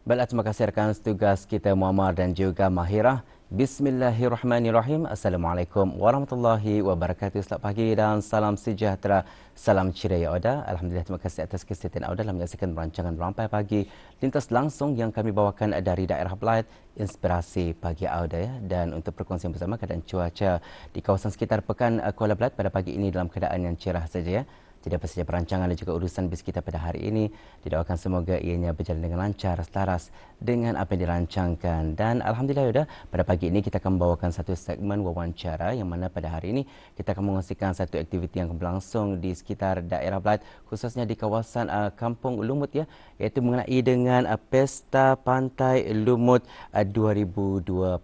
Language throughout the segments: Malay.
Baiklah, terima kasih rekan tugas kita Muammar dan juga Mahirah. Bismillahirrahmanirrahim. Assalamualaikum warahmatullahi wabarakatuh. Selamat pagi dan salam sejahtera. Salam ceria Oda. Alhamdulillah terima kasih atas kesetiaan Oda dalam menyaksikan perancangan Rampai Pagi lintas langsung yang kami bawakan dari daerah Belait Inspirasi Pagi Oda ya. Dan untuk perkongsian bersama keadaan cuaca di kawasan sekitar Pekan Kuala Belait pada pagi ini dalam keadaan yang cerah saja ya. Jadi apa saja perancangan dan juga urusan bis kita pada hari ini didoakan semoga ianya berjalan dengan lancar, selaras dengan apa yang dirancangkan. Dan Alhamdulillah Yuda, pada pagi ini kita akan membawakan satu segmen wawancara yang mana pada hari ini kita akan mengongsikan satu aktiviti yang berlangsung di sekitar daerah Belait khususnya di kawasan uh, Kampung Lumut ya iaitu mengenai dengan uh, Pesta Pantai Lumut uh, 2025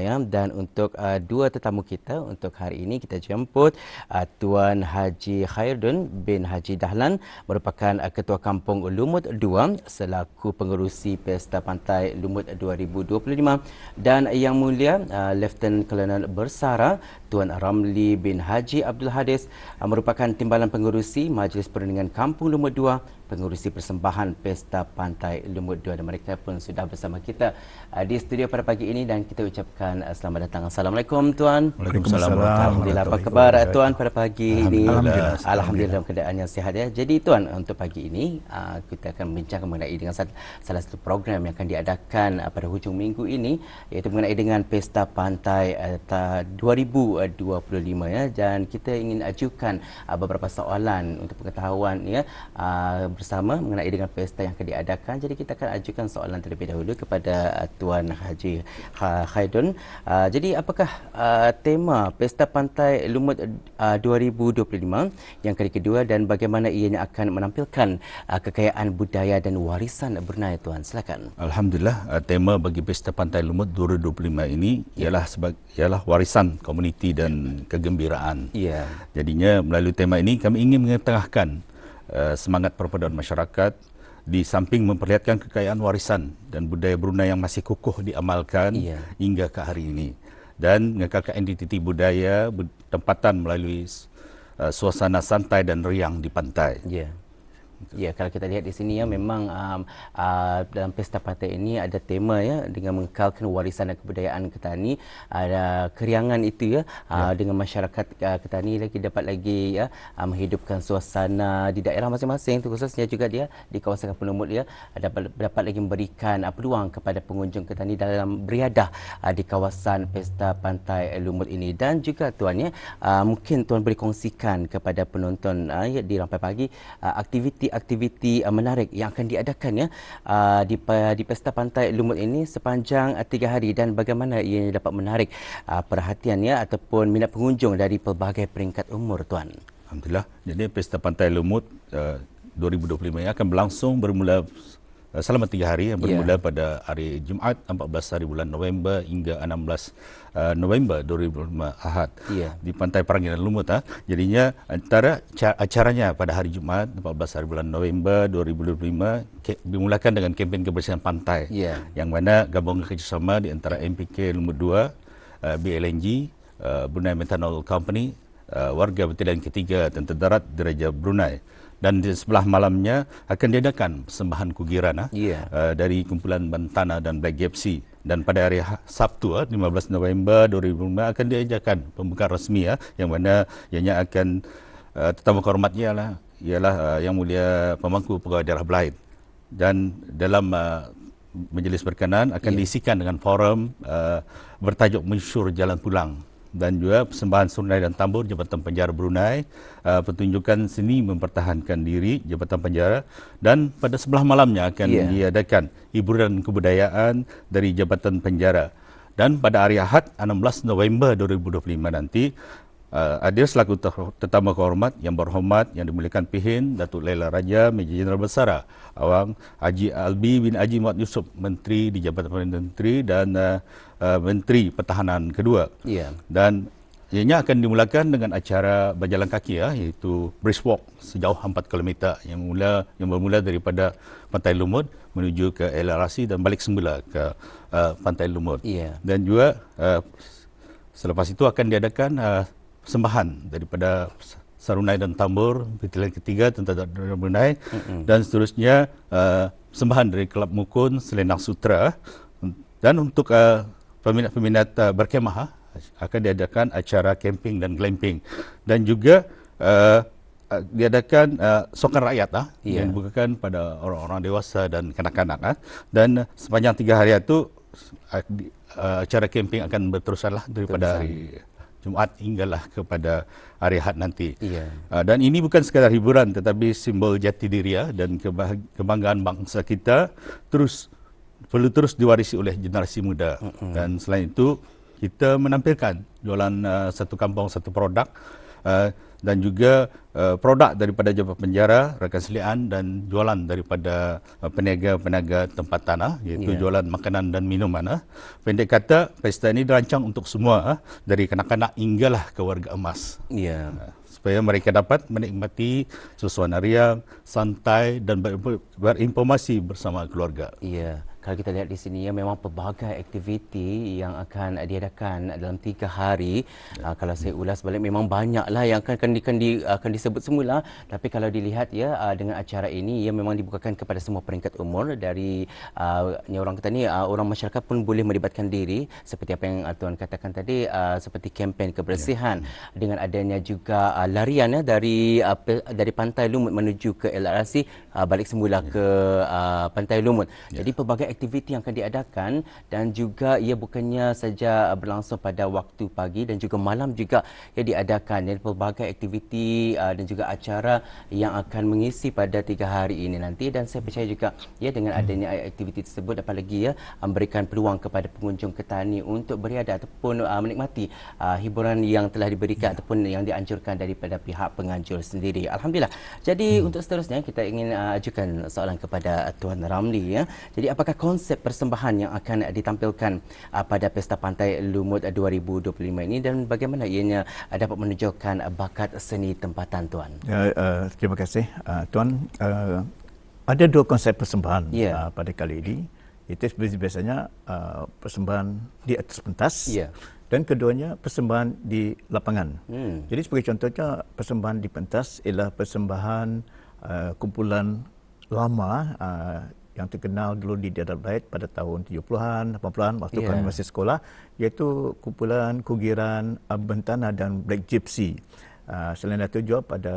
ya dan untuk uh, dua tetamu kita untuk hari ini kita jemput uh, Tuan Haji Khairdun bin Haji Dahlan merupakan uh, Ketua Kampung Lumut 2 selaku pengerusi Pesta Pantai Lumut 2025 dan Yang Mulia uh, Lieutenant Colonel Bersara Tuan Ramli bin Haji Abdul Hadis uh, merupakan timbalan pengerusi Majlis Perundingan Kampung Lumut 2 pengurusi persembahan Pesta Pantai Lumut 2 dan mereka pun sudah bersama kita uh, di studio pada pagi ini dan kita ucapkan uh, selamat datang. Assalamualaikum tuan. Waalaikumsalam. Alhamdulillah apa khabar tuan pada pagi ini? Alhamdulillah. Alhamdulillah dalam keadaan yang sihat ya. Jadi tuan untuk pagi ini kita akan membincangkan mengenai dengan salah satu program yang akan diadakan pada hujung minggu ini iaitu mengenai dengan Pesta Pantai 2025 ya dan kita ingin ajukan beberapa soalan untuk pengetahuan ya bersama mengenai dengan pesta yang akan diadakan. Jadi kita akan ajukan soalan terlebih dahulu kepada uh, Tuan Haji Khaidun. Uh, jadi apakah uh, tema Pesta Pantai Lumut 2025 yang kali kedua dan bagaimana ianya akan menampilkan kekayaan budaya dan warisan Brunei Tuan? Silakan. Alhamdulillah tema bagi Pesta Pantai Lumut 2025 ini ialah sebagai ialah warisan komuniti dan kegembiraan. Ya. Jadinya melalui tema ini kami ingin mengetengahkan Eh, semangat perpaduan masyarakat di samping memperlihatkan kekayaan warisan dan budaya Brunei yang masih kukuh diamalkan yeah. hingga ke hari ini dan mengekalkan identiti budaya tempatan melalui uh, suasana santai dan riang di pantai. Yeah. Ya, kalau kita lihat di sini ya memang um, uh, dalam pesta pantai ini ada tema ya dengan mengekalkan warisan dan kebudayaan Ketani, ada keriangan itu ya, uh, ya. dengan masyarakat uh, Ketani lagi dapat lagi ya uh, menghidupkan suasana di daerah masing-masing. Khususnya juga dia di kawasan Kampung Lumut ya dapat dapat lagi memberikan uh, peluang kepada pengunjung Ketani dalam beriadah uh, di kawasan pesta pantai Lumut ini. Dan juga tuan ya uh, mungkin tuan boleh kongsikan kepada penonton uh, ya, di rampai pagi uh, aktiviti aktiviti uh, menarik yang akan diadakan ya uh, di di pesta pantai Lumut ini sepanjang uh, tiga hari dan bagaimana ia dapat menarik uh, perhatian ya ataupun minat pengunjung dari pelbagai peringkat umur tuan. Alhamdulillah. Jadi pesta pantai Lumut uh, 2025 ini akan berlangsung bermula selama tiga hari yang bermula yeah. pada hari Jumaat 14 hari bulan November hingga 16 uh, eh, November 2005 Ahad yeah. di Pantai Peranginan Lumut. Ha. Jadinya antara acaranya pada hari Jumaat 14 hari bulan November 2025 dimulakan dengan kempen kebersihan pantai yeah. yang mana gabungan kerjasama di antara MPK Lumut 2, uh, BLNG, uh, Brunei Methanol Company, uh, warga bertidan ketiga dan terdarat diraja Brunei dan di sebelah malamnya akan diadakan persembahan kugiran yeah. Iya. uh, dari kumpulan Bantana dan Black Gapsy dan pada hari ha-, Sabtu uh, 15 November 2005 akan diadakan pembukaan resmi uh, yang mana ianya akan uh, tetamu kehormatnya ialah ialah uh, yang mulia pemangku pegawai daerah Belait dan dalam uh, majlis berkenan akan yeah. diisikan dengan forum uh, bertajuk mensyur jalan pulang dan juga persembahan sunai dan tambur Jabatan Penjara Brunei, uh, pertunjukan seni mempertahankan diri Jabatan Penjara dan pada sebelah malamnya akan yeah. diadakan hiburan kebudayaan dari Jabatan Penjara. Dan pada hari Ahad 16 November 2025 nanti uh, adil selaku tetamu kehormat yang berhormat yang dimuliakan Pihin Datuk Laila Raja Major Jeneral Besara Awang Haji Albi bin Haji Muhammad Yusof Menteri di Jabatan Perdana Menteri dan uh, uh, Menteri Pertahanan kedua. Yeah. Dan ianya akan dimulakan dengan acara berjalan kaki ya iaitu brisk walk sejauh 4 km yang mula yang bermula daripada Pantai Lumut menuju ke LRC dan balik semula ke uh, Pantai Lumut. Yeah. Dan juga uh, selepas itu akan diadakan uh, persembahan daripada Sarunai dan Tambur pilihan ketiga tentang Brunei mm-hmm. dan seterusnya uh, persembahan dari Kelab Mukun Selendang Sutra. Dan untuk uh, peminat-peminat uh, berkemah uh, akan diadakan acara camping dan glamping. Dan juga uh, diadakan uh, sokan rakyat ah yeah. yang dibukakan pada orang-orang dewasa dan kanak-kanak ah dan sepanjang tiga hari itu uh, acara camping akan berteruslah daripada hari Jumaat hinggalah kepada hari Ahad nanti. Yeah. Uh, dan ini bukan sekadar hiburan tetapi simbol jati diri ya dan kebanggaan bangsa kita terus perlu terus diwarisi oleh generasi muda. Mm-hmm. Dan selain itu kita menampilkan jualan uh, satu kampung satu produk uh, dan juga uh, produk daripada Jabatan Penjara, Rakan Selian dan jualan daripada uh, peniaga-peniaga tempat tanah iaitu yeah. jualan makanan dan minuman. Uh. Pendek kata, pesta ini dirancang untuk semua uh, dari kanak-kanak hinggalah ke warga emas. Yeah. Uh, supaya mereka dapat menikmati suasana riang, santai dan berinformasi bersama keluarga. Yeah kalau kita lihat di sini ya memang pelbagai aktiviti yang akan diadakan dalam tiga hari ya. uh, kalau saya ulas balik memang banyaklah yang akan akan, akan, di, akan disebut semula tapi kalau dilihat ya uh, dengan acara ini ia memang dibukakan kepada semua peringkat umur dari uh, orang kata ni uh, orang masyarakat pun boleh melibatkan diri seperti apa yang uh, tuan katakan tadi uh, seperti kempen kebersihan ya. dengan adanya juga uh, larian ya dari uh, dari pantai Lumut menuju ke LRC uh, balik semula ya. ke uh, pantai Lumut ya. jadi pelbagai aktiviti yang akan diadakan dan juga ia bukannya saja berlangsung pada waktu pagi dan juga malam juga ia diadakan. Jadi pelbagai aktiviti uh, dan juga acara yang akan mengisi pada tiga hari ini nanti. Dan saya percaya juga ya dengan adanya aktiviti tersebut dapat lagi ya memberikan peluang kepada pengunjung ketani untuk beriadah ataupun uh, menikmati uh, hiburan yang telah diberikan ya. ataupun yang dianjurkan daripada pihak penganjur sendiri. Alhamdulillah. Jadi hmm. untuk seterusnya kita ingin uh, ajukan soalan kepada tuan Ramli ya. Jadi apakah konsep persembahan yang akan ditampilkan uh, pada Pesta Pantai Lumut 2025 ini dan bagaimana ianya uh, dapat menunjukkan bakat seni tempatan tuan. Ya, uh, terima kasih uh, tuan. Uh, ada dua konsep persembahan yeah. uh, pada kali ini. Itu biasanya uh, persembahan di atas pentas. Yeah. Dan keduanya persembahan di lapangan. Hmm. Jadi sebagai contohnya persembahan di pentas ialah persembahan uh, kumpulan lama uh, yang terkenal dulu di Dadar Bait pada tahun 70-an, 80-an waktu yeah. kami masih sekolah iaitu kumpulan kugiran Bentana dan Black Gypsy. Uh, selain itu juga pada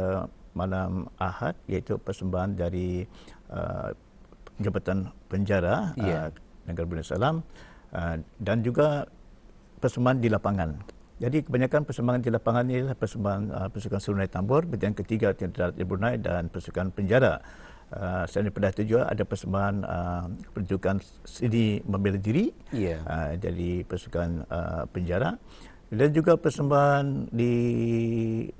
malam Ahad iaitu persembahan dari uh, Jabatan Penjara yeah. uh, Negara Brunei Salam uh, dan juga persembahan di lapangan. Jadi kebanyakan persembahan di lapangan ini adalah persembahan uh, pasukan Sungai Tambur, yang ketiga di Brunei dan pasukan penjara. Uh, selain daripada itu juga ada persembahan uh, pertunjukan seni membela diri yeah. uh, dari pasukan uh, penjara dan juga persembahan di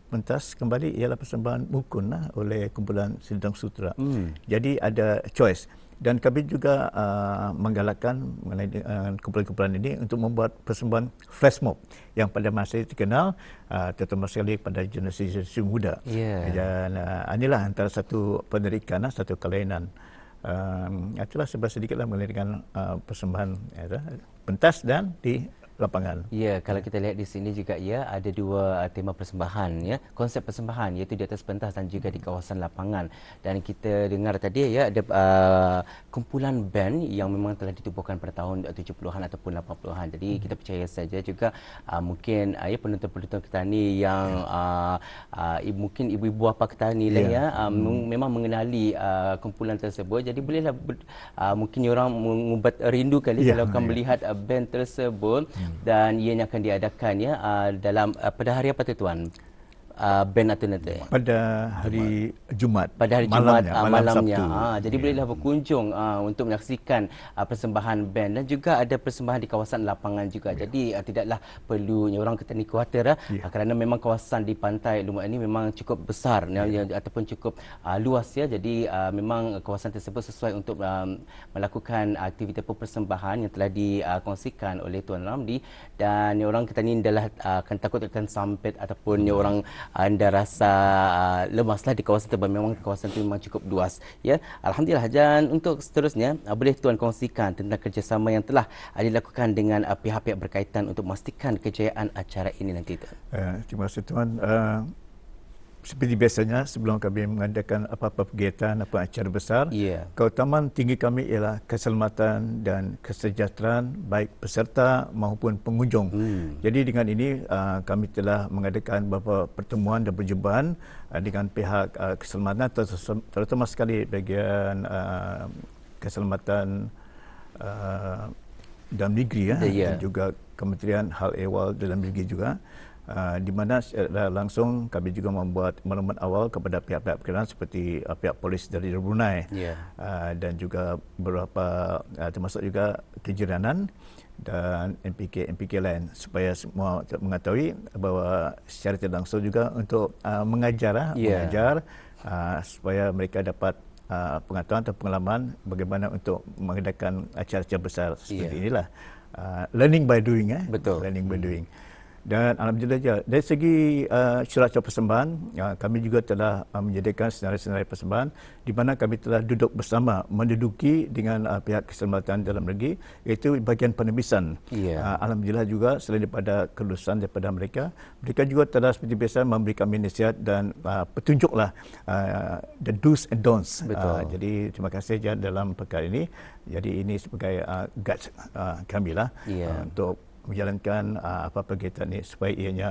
pentas kembali ialah persembahan mukun lah, oleh kumpulan Sindang Sutra. Mm. Jadi ada choice dan kami juga uh, menggalakkan mengenai uh, kumpulan-kumpulan ini untuk membuat persembahan flash mob yang pada masa itu terkenal uh, terutama sekali pada generasi muda. Yeah. Dan uh, inilah antara satu penerikan, satu kelainan. Uh, itulah sebab sedikitlah mengenai uh, persembahan ya, pentas dan di lapangan. Ya, kalau kita lihat di sini juga ya ada dua uh, tema persembahan ya. Konsep persembahan iaitu di atas pentas dan juga di kawasan lapangan. Dan kita dengar tadi ya ada uh, kumpulan band yang memang telah ditubuhkan pada tahun 70-an ataupun 80-an. Jadi hmm. kita percaya saja juga uh, mungkin uh, ya penonton-penonton ketani yang uh, uh, mungkin ibu-ibu bapa ketani lah yeah. ya uh, hmm. memang mengenali uh, kumpulan tersebut. Jadi bolehlah uh, mungkin orang mengubat rindu kali yeah, kalau akan yeah. melihat uh, band tersebut. Hmm dan ianya akan diadakan ya uh, dalam uh, pada hari apa tu tuan? Uh, band atau nanti? Pada hari Jumat. Pada hari Jumat malamnya. Uh, malamnya. Ha, jadi yeah. bolehlah berkunjung uh, untuk menyaksikan uh, persembahan band dan juga ada persembahan di kawasan lapangan juga. Yeah. Jadi uh, tidaklah perlu orang kata ni khawatir uh, yeah. kerana memang kawasan di pantai Lumut ini memang cukup besar yeah. ya, ataupun cukup uh, luas ya. Jadi uh, memang kawasan tersebut sesuai untuk um, melakukan aktiviti persembahan yang telah dikongsikan oleh Tuan Ramli dan orang kata ni adalah uh, akan takut akan sampit ataupun hmm. orang anda rasa uh, lemaslah di kawasan tersebut memang kawasan itu memang cukup luas ya. Alhamdulillah dan untuk seterusnya uh, boleh tuan kongsikan tentang kerjasama yang telah uh, dilakukan dengan uh, pihak-pihak berkaitan untuk memastikan kejayaan acara ini nanti tuan. Uh, terima kasih tuan. Uh, seperti biasanya sebelum kami mengadakan apa-apa kegiatan apa acara besar, yeah. keutamaan tinggi kami ialah keselamatan dan kesejahteraan baik peserta maupun pengunjung. Hmm. Jadi dengan ini uh, kami telah mengadakan beberapa pertemuan dan perjumpaan uh, dengan pihak uh, keselamatan terutama sekali bagian uh, keselamatan uh, dalam negeri ya, yeah. dan juga Kementerian Hal Ehwal dalam negeri juga. Uh, di mana uh, langsung kami juga membuat maklumat awal kepada pihak-pihak berkenaan seperti uh, pihak polis dari Brunei. Yeah. uh, dan juga beberapa uh, termasuk juga kejiranan dan MPK MPK lain. Supaya semua mengetahui bahawa secara tidak langsung juga untuk uh, mengajar yeah. mengajar uh, supaya mereka dapat uh, pengetahuan atau pengalaman bagaimana untuk mengadakan acara-acara besar seperti yeah. inilah. Uh, learning by doing eh? Betul. Learning by doing dan alhamdulillah ya, dari segi uh, syurah persembahan uh, kami juga telah uh, menyediakan senarai-senarai persembahan di mana kami telah duduk bersama menduduki dengan uh, pihak keselamatan dalam negeri iaitu bagian penebisan yeah. uh, alhamdulillah juga selain daripada kelulusan daripada mereka mereka juga telah seperti biasa memberi kami nasihat dan uh, petunjuklah uh, the do's and don'ts Uh, jadi terima kasih Jan dalam perkara ini jadi ini sebagai uh, guide uh, kami lah yeah. uh, untuk menjalankan uh, apa-apa kegiatan ini supaya ianya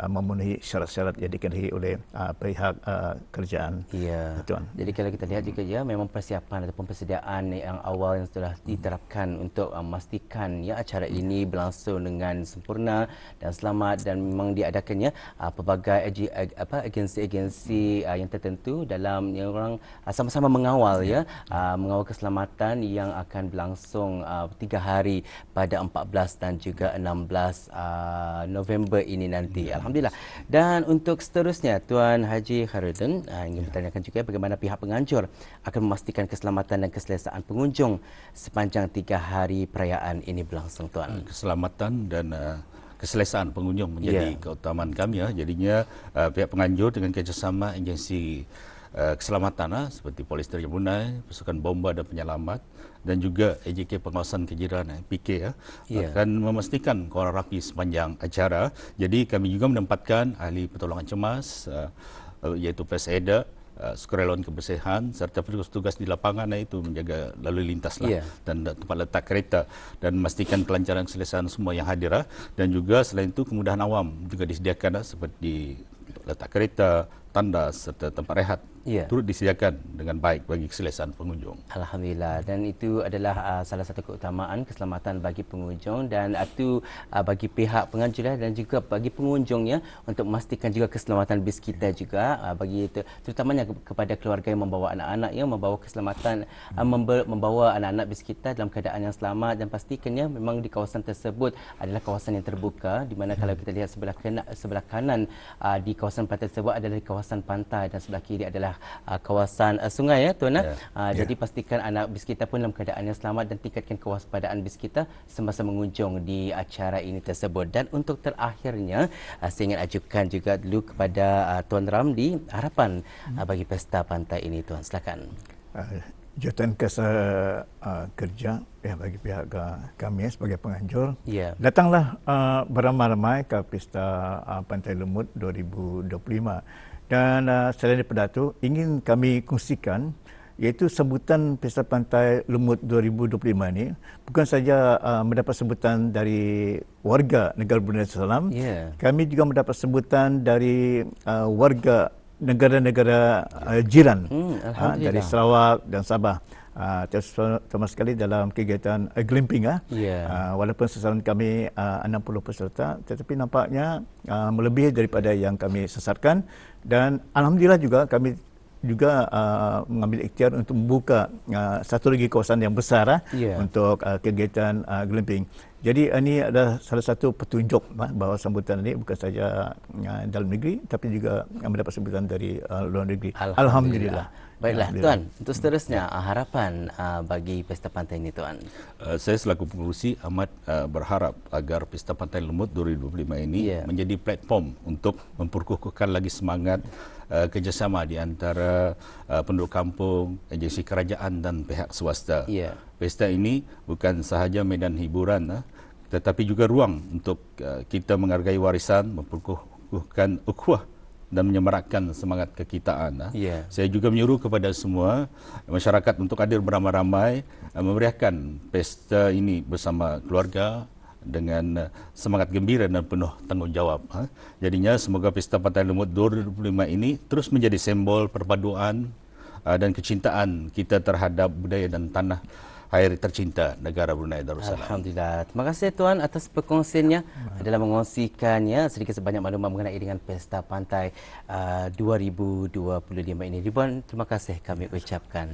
uh, memenuhi syarat-syarat yang dikenahi oleh uh, pihak uh, kerjaan. Ya. Tuan. Jadi kalau kita lihat juga ya memang persiapan ataupun persediaan yang awal yang sudah diterapkan hmm. untuk uh, memastikan ya acara ini berlangsung dengan sempurna dan selamat dan memang diadakannya uh, pelbagai ag- ag- apa agensi-agensi uh, yang tertentu dalam yang orang uh, sama-sama mengawal ya uh, mengawal keselamatan yang akan berlangsung uh, tiga hari pada 14 dan juga 16 uh, November ini nanti. Ya. Alhamdulillah. Dan untuk seterusnya, Tuan Haji Khairudin uh, ingin bertanyakan juga bagaimana pihak penganjur akan memastikan keselamatan dan keselesaan pengunjung sepanjang tiga hari perayaan ini berlangsung, Tuan. Hmm, keselamatan dan uh, keselesaan pengunjung menjadi yeah. keutamaan kami. Ya. Jadinya uh, pihak penganjur dengan kerjasama agensi keselamatan uh, seperti Polis Terjun Brunei, Pasukan Bomba dan Penyelamat dan juga AJK Pengawasan Kejiran PK ya, yeah. akan memastikan kawalan rapi sepanjang acara. Jadi kami juga menempatkan ahli pertolongan cemas uh, iaitu PSEDA Uh, sukarelawan kebersihan serta petugas-petugas di lapangan itu menjaga lalu lintas lah yeah. dan tempat letak kereta dan memastikan kelancaran keselesaan semua yang hadir lah. dan juga selain itu kemudahan awam juga disediakan lah, seperti letak kereta, tandas serta tempat rehat yeah. turut disediakan dengan baik bagi keselesaan pengunjung. Alhamdulillah dan itu adalah uh, salah satu keutamaan keselamatan bagi pengunjung dan itu uh, bagi pihak penganjur dan juga bagi pengunjungnya untuk memastikan juga keselamatan bis kita juga uh, bagi itu terutamanya kepada keluarga yang membawa anak-anak yang membawa keselamatan uh, membawa anak-anak bis kita dalam keadaan yang selamat dan pastikannya memang di kawasan tersebut adalah kawasan yang terbuka di mana kalau kita lihat sebelah kanan sebelah kanan uh, di kawasan pantai tersebut adalah kawasan kawasan pantai dan sebelah kiri adalah uh, kawasan uh, sungai ya tuan yeah. uh, yeah. jadi pastikan anak bis kita pun dalam keadaan yang selamat dan tingkatkan kewaspadaan bis kita semasa mengunjung di acara ini tersebut dan untuk terakhirnya uh, saya ingin ajukan juga dulu kepada uh, tuan Ramli harapan uh, bagi pesta pantai ini tuan silakan uh, jawatan kuasa uh, kerja ya bagi pihak kami sebagai penganjur yeah. datanglah uh, beramai-ramai ke pesta uh, Pantai Lumut 2025 dan uh, selain daripada itu, ingin kami kongsikan iaitu sebutan Pesta Pantai Lumut 2025 ini bukan saja uh, mendapat sebutan dari warga negara Brunei Darussalam, yeah. kami juga mendapat sebutan dari uh, warga negara-negara uh, jiran hmm, uh, dari Sarawak dan Sabah. Uh, terutama sekali dalam kegiatan uh, glamping ah. Yeah. Uh, walaupun sasaran kami uh, 60 peserta tetapi nampaknya uh, melebihi daripada yang kami sasarkan dan alhamdulillah juga kami juga uh, mengambil ikhtiar untuk membuka uh, satu lagi kawasan yang besar uh, yeah. untuk uh, kegiatan uh, glamping. Jadi ini adalah salah satu petunjuk bahawa sambutan ini bukan saja uh, dalam negeri tapi juga mendapat sambutan dari uh, luar negeri. Alhamdulillah. Alhamdulillah. Baiklah tuan, untuk seterusnya uh, harapan uh, bagi Pesta Pantai ini tuan. Uh, saya selaku pengurusi amat uh, berharap agar Pesta Pantai Lumut 2025 ini yeah. menjadi platform untuk memperkukuhkan lagi semangat uh, kerjasama di antara uh, penduduk kampung, agensi kerajaan dan pihak swasta. Yeah. Pesta ini bukan sahaja medan hiburan uh, tetapi juga ruang untuk uh, kita menghargai warisan, memperkukuhkan ukhuwah dan menyemarakkan semangat kekitaan. Yeah. Saya juga menyuruh kepada semua masyarakat untuk hadir beramai-ramai memeriahkan pesta ini bersama keluarga dengan semangat gembira dan penuh tanggungjawab. Jadinya semoga Pesta Pantai Lumut 2025 ini terus menjadi simbol perpaduan dan kecintaan kita terhadap budaya dan tanah air tercinta negara Brunei Darussalam. Alhamdulillah. Terima kasih tuan atas perkongsiannya dalam mengongsikannya sedikit sebanyak maklumat mengenai dengan Pesta Pantai uh, 2025 ini. Ribuan terima kasih kami ucapkan.